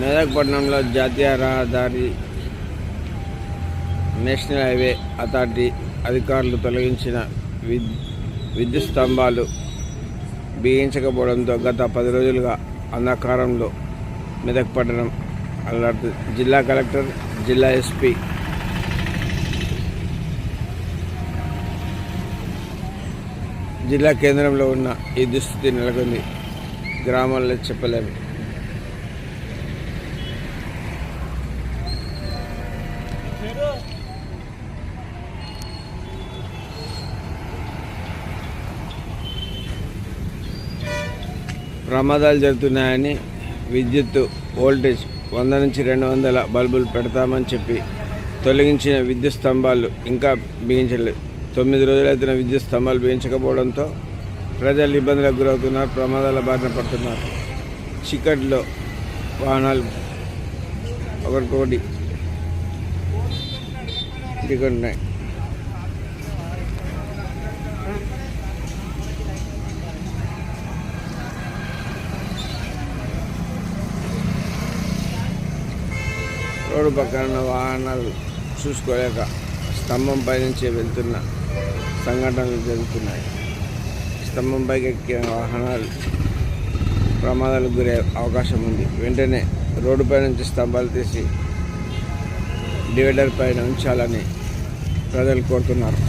మెదక్పట్నంలో జాతీయ రహదారి national highway authority అధికారులు తొలగించిన విద్ విద్యుత్ స్తంభాలు బిగించకపోవడంతో గత పది రోజులుగా అంధకారంలో మెదక్పట్నం పట్టణం జిల్లా కలెక్టర్ జిల్లా ఎస్పీ జిల్లా కేంద్రంలో ఉన్న ఈ దుస్థితి నెలకొంది. గ్రామాల్లో చెప్పలేము. ప్రమాదాలు జరుగుతున్నాయని విద్యుత్ వోల్టేజ్ వంద నుంచి రెండు వందల బల్బులు పెడతామని చెప్పి తొలగించిన విద్యుత్ స్తంభాలు ఇంకా బిగించలేదు. తొమ్మిది రోజులైతున్న విద్యుత్ స్తంభాలు బిగించకపోవడంతో ప్రజలు ఇబ్బందులకు గురవుతున్నారు ప్రమాదాల బారిన పడుతున్నారు. చికెట్లో వాహనాలు ఒకరికొకటి దిగుతున్నాయి రోడ్డు పక్కన ఉన్న వాహనాలు చూసుకోలేక స్తంభం పైనుంచి వెళ్తున్న సంఘటనలు జరుగుతున్నాయి. స్తంభం పైకి ఎక్కిన వాహనాలు ప్రమాదాలకు గురే అవకాశం ఉంది. వెంటనే రోడ్డుపై నుంచి స్తంభాలు తీసి డివైడర్ పైన ఉంచాలని ప్రజలు కోరుతున్నారు.